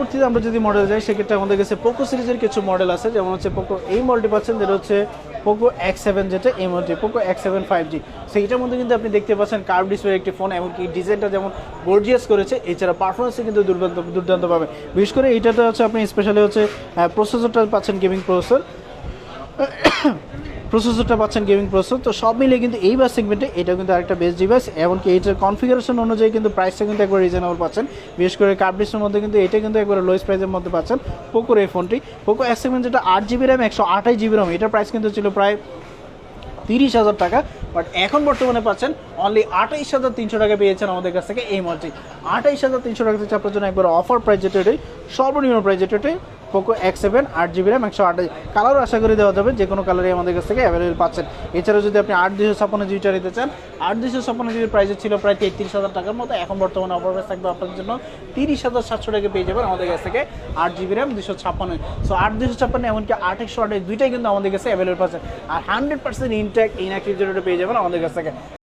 পরবর্তীতে আমরা যদি মডেল যাই, সেক্ষেত্রে আমাদের কাছে পোকো সিরিজের কিছু মডেল আছে। যেমন হচ্ছে পোকো এই মডেলটি পাচ্ছেন, যেটা হচ্ছে পোকো এক্স সেভেন যেটা এই মডেলটি Poco X seven five G সেইটার মধ্যে কিন্তু আপনি দেখতে পাচ্ছেন কার্ভ ডিসপ্লে একটি ফোন এমনকি ডিজাইনটা যেমন গর্জিয়াস করেছে, এছাড়া পারফরমেন্সে কিন্তু দুর্দান্ত দুর্দান্ত পাবে। বিশেষ করে এইটাতে হচ্ছে আপনি স্পেশালি হচ্ছে প্রসেসরটা পাচ্ছেন গেমিং প্রসেসর প্রসেসরটা পাচ্ছেন গেমিং প্রসেসর, তো সব মিলিয়ে কিন্তু এই বাস সেগমেন্টে এটা কিন্তু আরেকটা বেস্ট ডিভাইস এমনকি এইটার কনফিগারেশন অনুযায়ী কিন্তু প্রাইসটা কিন্তু একবার রিজনেবল পাচ্ছেন। বিশেষ করে কার্বডিসের মধ্যে কিন্তু এটা কিন্তু একবার লোয়েস্ট প্রাইসের মধ্যে পাচ্ছেন পোকোর এই ফোনটি পোকো এক্স সেগমেন্ট যেটা আট জিবি র্যাম একশো আঠাশ জিবি র্যাম এটার প্রাইস কিন্তু ছিল প্রায় তিরিশ হাজার টাকা। বাট এখন বর্তমানে পাচ্ছেন অনলি আঠাইশ হাজার তিনশো টাকা পেয়েছেন আমাদের কাছ থেকে এই মডেলটি আঠাইশ হাজার তিনশো টাকা থেকে আপনার জন্য একবার অফার প্রাইস যেটা সর্বনিম্ন প্রাইস যেটা পোকো এক্স সেভেন আট জিবি র্যাম একশো আঠাশ কালারও আশা করি দেওয়া যাবে যে কোনো কালারই আমাদের কাছ থেকে অ্যাভেলেবল পাচ্ছেন। এছাড়াও যদি আপনি আট দুশো ছাপ্পান্ন জিবিটা নিতে চান, আট দুশো ছাপ্পান্ন জিবির প্রাইস ছিল প্রায় তেত্রিশ হাজার টাকার মতো, এখন বর্তমানে অফার প্রাইস থাকবে আপনার জন্য তিরিশ হাজার সাতশো টাকা পেয়ে যাবেন আমাদের কাছ থেকে আট জিবি র্যাম দুশো ছাপ্পান্ন। সো আট দুশো ছাপ্পান্ন এমনকি আট একশো আঠাশ দুইটাই কিন্তু আমাদের কাছে অ্যাভেলেবল পাচ্ছেন। আর হান্ড্রেড পার্সেন্ট ইনট্যাক্ট ইনঅ্যাক্টিভ পেয়ে যাবেন আমাদের কাছ থেকে।